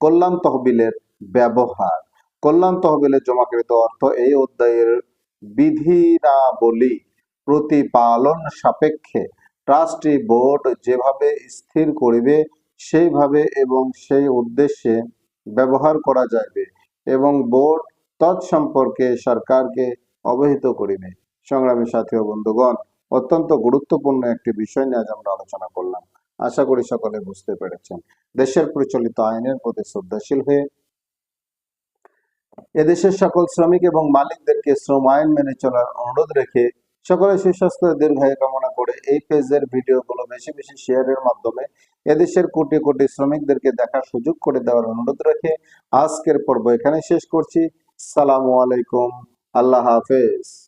কল্যাণ তহবিলের ব্যবহার। কল্যাণ তহবিলে জমাকৃত অর্থ এই অধ্যায়ের বিধিনাবলী প্রতিপালন সাপেক্ষে ট্রাস্টি বোর্ড যেভাবে স্থির করিবে, সেইভাবে এবং সেই উদ্দেশ্যে ব্যবহার করা যাইবে এবং বোর্ড তৎসম্পর্কে সরকারকে অবহিত করিবে। সংগ্রামী সাথী ও বন্ধুগণ, অত্যন্ত গুরুত্বপূর্ণ একটি বিষয় নিয়ে আজ আমরা আলোচনা করলাম। আশা করি সকলে বুঝতে পেরেছেন। দেশের প্রচলিত আইনের প্রতি শ্রদ্ধাশীল হয়ে এদেশের সকল শ্রমিক এবং মালিকদেরকে শ্রম আইন মেনে চলার অনুরোধ রেখে সকলে সুস্বাস্থ্য দীর্ঘায়ু কামনা করে এই পেজের ভিডিওগুলো বেশি বেশি শেয়ারের মাধ্যমে এদেশের কোটি কোটি শ্রমিকদেরকে দেখার সুযোগ করে দেওয়ার অনুরোধ রেখে আজকের পর্ব এখানে শেষ করছি। সালামু আলাইকুম। আল্লাহ হাফেজ।